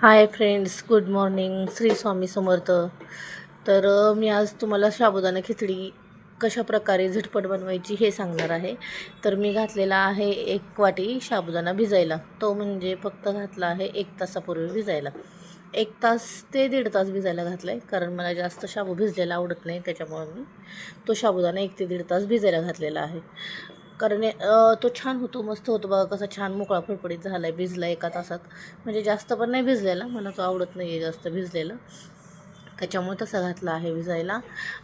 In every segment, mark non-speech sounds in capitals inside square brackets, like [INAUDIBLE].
Hi friends good morning Shri Swami Samarth. तर मी आज तुम्हाला साबुदाणा खिचडी कशा प्रकारे झटपट बनवायची हे सांगणार आहे. तर मी घातलेला आहे एक वाटी साबुदाणा भिजायला. तो म्हणजे फक्त घातला आहे एक तासापूर्वी भिजायला. एक तास ते दीड तास भिजायला घातला आहे कारण मला जास्त शाबू भिजलेला आवडत नाही. त्याच्यामुळे मी तो साबुदाणा एक ते दीड तास भिजायला घातलेला आहे. कारण तो छान होतो मस्त होतो बघा कसा छान मोकळा फडफडीत झाला आहे भिजला एका तासात. म्हणजे जास्त पण नाही भिजलेला मला तो आवडत नाही आहे जास्त भिजलेला. त्याच्यामुळे तसा घातला आहे भिजायला.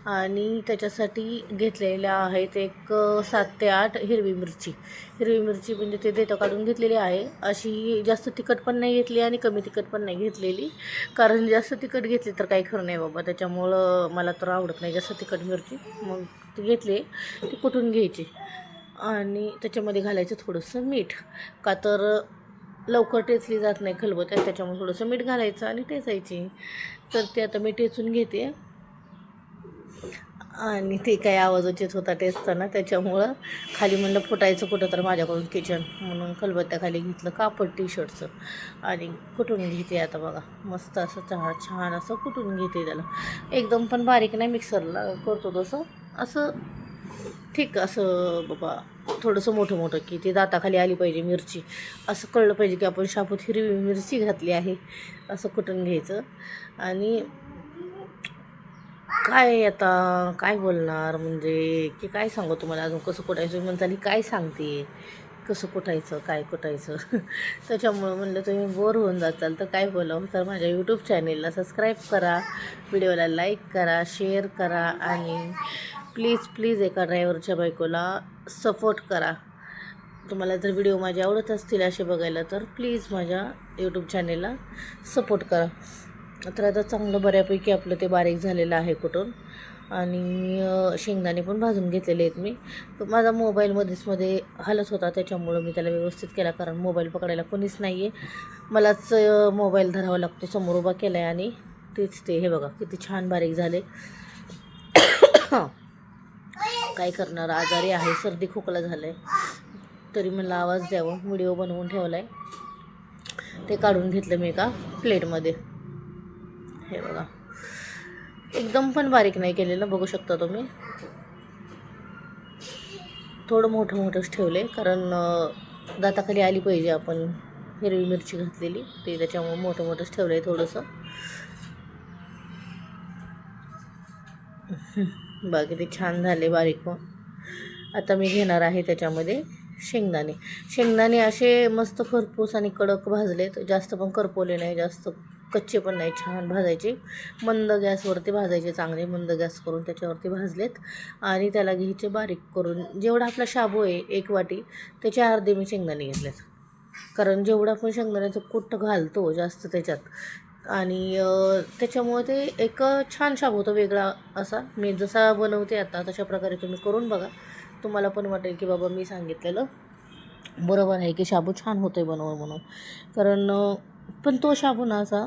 आणि त्याच्यासाठी घेतलेल्या आहेत एक सात ते आठ हिरवी मिरची. हिरवी मिरची म्हणजे ते देतं काढून घेतलेली आहे. अशी जास्त तिखट पण नाही घेतली आणि कमी तिखट पण नाही घेतलेली. कारण जास्त तिखट घेतली तर काही खरं नाही बाबा. त्याच्यामुळं मला तर आवडत नाही जास्त तिखट मिरची. मग ती घेतली ती कुठून घ्यायची? आणि त्याच्यामध्ये घालायचं थोडंसं मीठ. का तर लवकर टेचली जात नाही खलबत्या त्याच्यामुळे थोडंसं मीठ घालायचं आणि टेचायची. तर ते आता मी टेचून घेते. आणि ते काय आवाजच येत होता टेचताना त्याच्यामुळं खाली म्हणलं फुटायचं कुठं तर माझ्याकडून किचन म्हणून खलबत्त्याखाली घेतलं कापड टी शर्टचं आणि कुठून घेते आता बघा. मस्त असं चहा छान असं कुठून घेते त्याला. एकदम पण बारीक नाही मिक्सरला करतो तसं. असं ठीक असं बाबा थोडंसं मोठं मोठं की ते दाताखाली आली पाहिजे मिरची. असं कळलं पाहिजे की आपण शापूत हिरवी मिरची घातली आहे असं कुठून घ्यायचं? आणि काय आता काय बोलणार म्हणजे की काय सांगू तुम्हाला अजून? कसं कुठायचं? म्हणताली काय सांगते? कसं कुठायचं? काय कुठायचं? [LAUGHS] त्याच्यामुळं म्हणलं तुम्ही बोर होऊन जाचाल तर काय बोलावं? तर माझ्या यूट्यूब चॅनेलला सबस्क्राईब करा व्हिडिओला लाईक करा शेअर करा आणि प्लीज प्लीज एका ड्रायव्हरच्या बायकोला सपोर्ट करा. तुम्हाला जर व्हिडिओ माझे आवडत असतील असे बघायला तर प्लीज माझ्या यूट्यूब चॅनेलला सपोर्ट करा. तर आता चांगलं बऱ्यापैकी आपलं ते बारीक झालेलं आहे कुठून. आणि शेंगदाणे पण भाजून घेतलेले आहेत मी. तर माझा मोबाईलमध्येच मध्ये हलत होता त्याच्यामुळं मी त्याला व्यवस्थित केला कारण मोबाईल पकडायला कोणीच नाही आहे मलाच मोबाईल धरावा लागतो समोर उभा केला आहे आणि तेच ते हे बघा किती छान बारीक झाले. काय करणार? आजारी आहे सर्दी खोकला झालं आहे तरी मला आवाज द्यावा. व्हिडिओ बनवून ठेवला आहे ते काढून घेतलं मी एका प्लेटमध्ये. हे बघा. एकदम पण बारीक नाही केलेलं बघू शकता तुम्ही. थोडं मोठं मोठंच ठेवले कारण दाताखाली आली पाहिजे आपण. हिरवी मिरची घातलेली ते त्याच्यामुळे मोठं मोठंच ठेवलं आहे थोडंसं. बाकी ते छान झाले बारीक मग आता मी घेणार आहे त्याच्यामध्ये शेंगदाणे. शेंगदाणे असे मस्त खरपूस आणि कडक भाजलेत. जास्त पण करपवले नाही जास्त कच्चे पण नाही छान भाजायचे. मंद गॅसवरती भाजायचे चांगले मंद गॅस करून त्याच्यावरती भाजलेत. आणि त्याला घ्यायचे बारीक करून. जेवढा आपला शाबू आहे एक वाटी त्याचे अर्धे मी शेंगदाणे घेतलेत. कारण जेवढं आपण शेंगदाण्याचं कुट्ट घालतो जास्त त्याच्यात आणि त्याच्यामुळे ते एक छान शाब होतो वेगळा असा. मी जसा बनवते आता तशा प्रकारे तुम्ही करून बघा. तुम्हाला पण वाटेल की बाबा मी सांगितलेलं. बरोबर आहे की शाबू छान होतो आहे बनवून म्हणून. कारण पण तो शाबू ना असा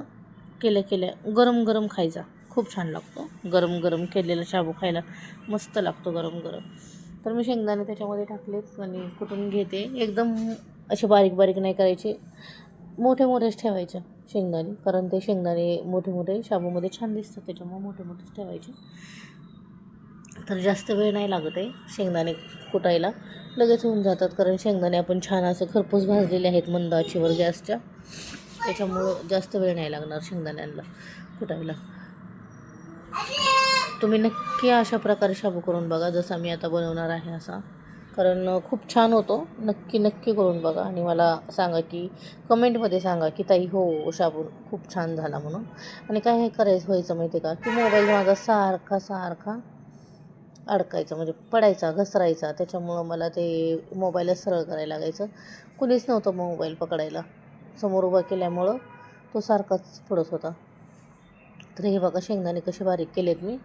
केल्या केल्या गरम गरम खायचा. खूप छान लागतो. गरम गरम केलेला शाबू खायला मस्त लागतो गरम गरम. तर मी शेंगदाणे त्याच्यामध्ये टाकलेत आणि कुठून घेते. एकदम असे बारीक बारीक नाही करायचे. मोठे मोठेच ठेवायचे शेंगदाणे कारण ते शेंगदाणे मोठे मोठे शाबूमध्ये छान दिसतात त्याच्यामुळे मोठे मोठेच ठेवायचे. तर जास्त वेळ नाही लागत आहे शेंगदाणे कुटायला. लगेच होऊन जातात कारण शेंगदाणे आपण छान असं खरपूस भाजलेले आहेत मंद गॅसच्या. त्याच्यामुळं जास्त वेळ नाही लागणार शेंगदाण्यांना कुटायला. तुम्ही नक्की अशा प्रकारे शाबू करून बघा जसा मी आता बनवणार आहे असा. कारण खूप छान होतो. नक्की नक्की करून बघा आणि मला सांगा की कमेंटमध्ये सांगा की ताई हो साबून खूप छान झाला म्हणून. आणि काय हे करायचं व्हायचं माहिती आहे का? की मोबाईल माझा सारखा सारखा अडकायचा म्हणजे पडायचा घसरायचा. त्याच्यामुळं मला ते मोबाईलच सरळ करायला लागायचं. कुणीच नव्हतं मोबाईल पकडायला. समोर उभा केल्यामुळं तो सारखाच पडत होता. तर हे बघा शेंगदाणे कसे बारीक केलेत मी.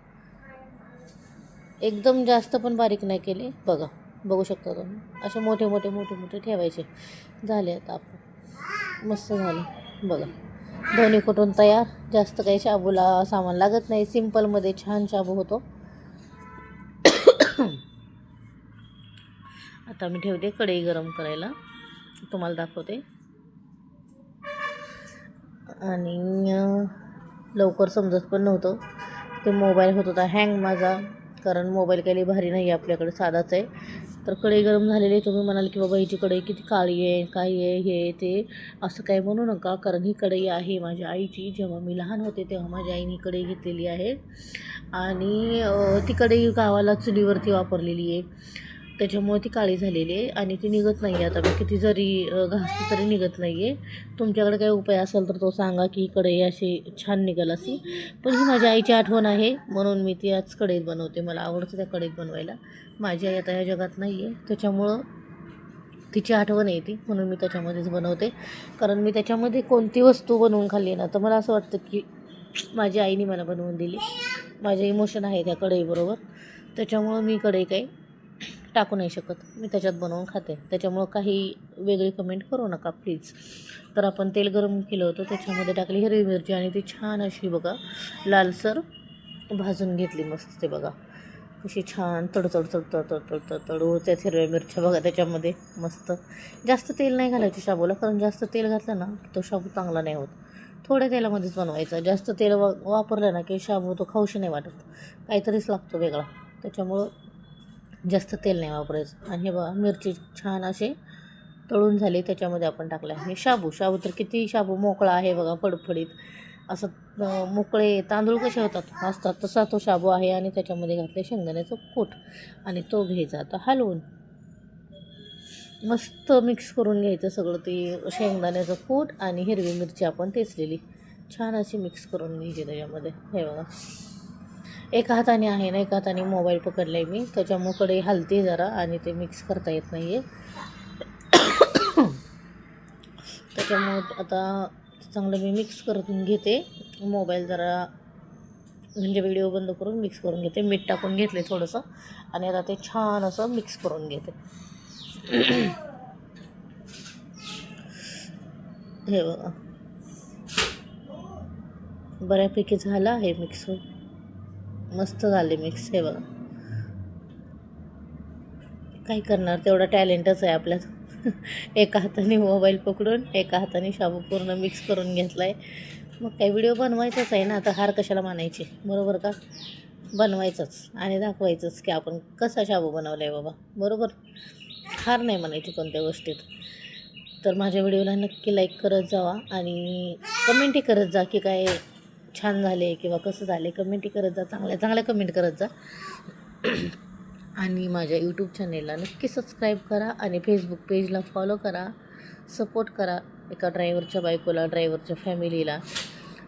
एकदम जास्त पण बारीक नाही केले. बघा. बघू शकता तुम्ही. असे मोठे मोठे मोठे मोठे ठेवायचे. झाले आता आपण. मस्त झालं. बघा. दोन्ही कुठून तयार? जास्त काही शाबूला सामान लागत नाही. सिम्पलमध्ये छान शाबू होतो. आता मी ठेवते कढई गरम करायला. तुम्हाला दाखवते. आणि लवकर समजत पण नव्हतं. ते मोबाईल होत होता. हँग माझा. कारण मोबाईल काही भारी नाही आहे आपल्याकडे. साधाच आहे. तर कढई गरम झालेली आहे. तुम्ही म्हणाल की बाबा हिची कढई किती काळी आहे काय आहे हे ते. असं काय म्हणू नका कारण ही कढई आहे माझ्या आईची. जेव्हा मी लहान होते तेव्हा माझ्या आईने ही कढई घेतलेली आहे. आणि ती कढई गावाला चुलीवरती वापरलेली आहे. त्याच्यामुळे ती काळी झालेली आहे आणि ती निघत नाही आहे आता. मी किती जरी घासली तरी निघत नाही आहे तुमच्याकडे काही उपाय असेल तर तो सांगा की कढई अशी छान निघाल अशी. पण ही माझ्या आईची आठवण आहे म्हणून मी ती आज कढईत बनवते. मला आवडतं त्या कढईत बनवायला. माझी आई आता या जगात नाही आहे त्याच्यामुळं तिची आठवण येते म्हणून मी त्याच्यामध्येच बनवते. कारण मी त्याच्यामध्ये कोणती वस्तू बनवून खाल्ली ना तर मला असं वाटतं की माझ्या आईने मला बनवून दिली. माझे इमोशन आहे त्या कढईबरोबर. त्याच्यामुळं मी कढई काही टाकू नाही शकत. मी त्याच्यात बनवून खाते. त्याच्यामुळं काही वेगळी कमेंट करू नका प्लीज तर आपण तेल गरम केलं होतं. त्याच्यामध्ये टाकली हिरवी मिरची आणि ती छान अशी बघा लालसर भाजून घेतली मस्त ते बघा. कशी छान तडतड तडतड तडतड तडतड उडत्यात हिरव्या मिरच्या बघा त्याच्यामध्ये. मस्त. जास्त तेल नाही घालायचं शाबूला कारण जास्त तेल घातलं ना तो शाबू चांगला नाही होत. थोड्या तेलामध्येच बनवायचा. जास्त तेल वा वापरलं ना की शाबू तो खाऊशी नाही वाटत. काहीतरीच लागतो वेगळा. त्याच्यामुळं जास्त तेल नाही वापरायचं. आणि हे बघा मिरची छान असे तळून झाले त्याच्यामध्ये आपण टाकलं हे शाबू शाबू तर किती शाबू मोकळा आहे बघा फडफडीत. असं मोकळे तांदूळ कसे होतात? असतात तसा तो शाबू आहे आणि त्याच्यामध्ये घातले शेंगदाण्याचं कूट. आणि तो घ्यायचा आता हलवून. मस्त मिक्स करून घ्यायचं सगळं ते शेंगदाण्याचं कूट आणि हिरवी मिरची आपण तेचलेली. छान अशी मिक्स करून घ्यायची त्याच्यामध्ये. हे बघा. एका हाताने आहे ना एका हाताने मोबाईल पकडला आहे मी. त्याच्यामुळं कडे हलते जरा आणि ते मिक्स करता येत नाही आहे त्याच्यामुळे आता चांगलं मी मिक्स करून घेते. मोबाईल जरा म्हणजे व्हिडिओ बंद करून मिक्स करून घेते. मीठ टाकून घेतले थोडंसं आणि आता ते छान असं मिक्स करून घेते. हे बघा. बऱ्यापैकी झालं आहे मिक्स मस्त झाले मिक्स हे बघा. काय करणार तेवढा टॅलेंटच आहे आपल्यात. [LAUGHS] एका हाताने मोबाईल पकडून एका हाताने शाबू पूर्ण मिक्स करून घेतला आहे मग काय व्हिडिओ बनवायचाच आहे ना आता हार कशाला मानायचे? बरोबर का? बनवायचंच आणि दाखवायचंच की आपण कसा शाबू बनवला आहे बाबा. बरोबर? हार नाही म्हणायची कोणत्या गोष्टीत. तर माझ्या व्हिडिओला नक्की लाईक करत जावा आणि कमेंटही करत जा की काय छान झाले किंवा कसं झाले कमेंटही करत जा चांगल्या चांगल्या कमेंट करत जा. आणि माझ्या यूट्यूब चॅनेलला नक्की सबस्क्राईब करा आणि फेसबुक पेजला फॉलो करा. सपोर्ट करा एका ड्रायव्हरच्या बायकोला ड्रायव्हरच्या फॅमिलीला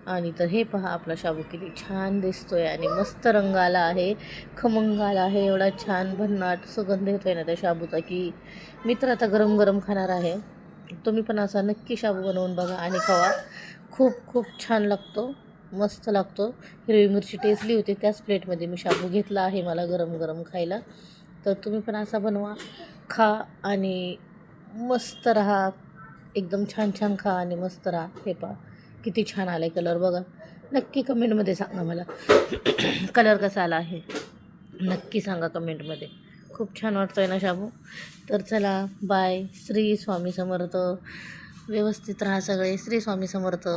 आणि तर हे पहा आपला शाबू किती छान आहे आणि मस्त रंग आला आहे खमंग आला आहे एवढा छान भन्नाट सुगंध येतो आहे ना त्या शाबूचा की मी तर आता गरम गरम खाणार आहे. तुम्ही पण असा नक्की शाबू बनवून बघा आणि खावा. खूप खूप छान लागतो. मस्त लागतो. हिरवी मिरची टेस्टली होती. त्याच प्लेटमध्ये मी शाबू घेतला आहे मला गरम गरम खायला. तर तुम्ही पण असा बनवा. खा आणि मस्त राहा. एकदम छान छान खा आणि मस्त राहा. हे पहा. किती छान आला आहे कलर बघा. नक्की कमेंटमध्ये सांगा मला. [COUGHS] कलर कसा आला आहे? नक्की सांगा कमेंटमध्ये खूप छान वाटतोय ना शाबू तर चला बाय श्री स्वामी समर्थ. व्यवस्थित राहा सगळे. श्री स्वामी समर्थ.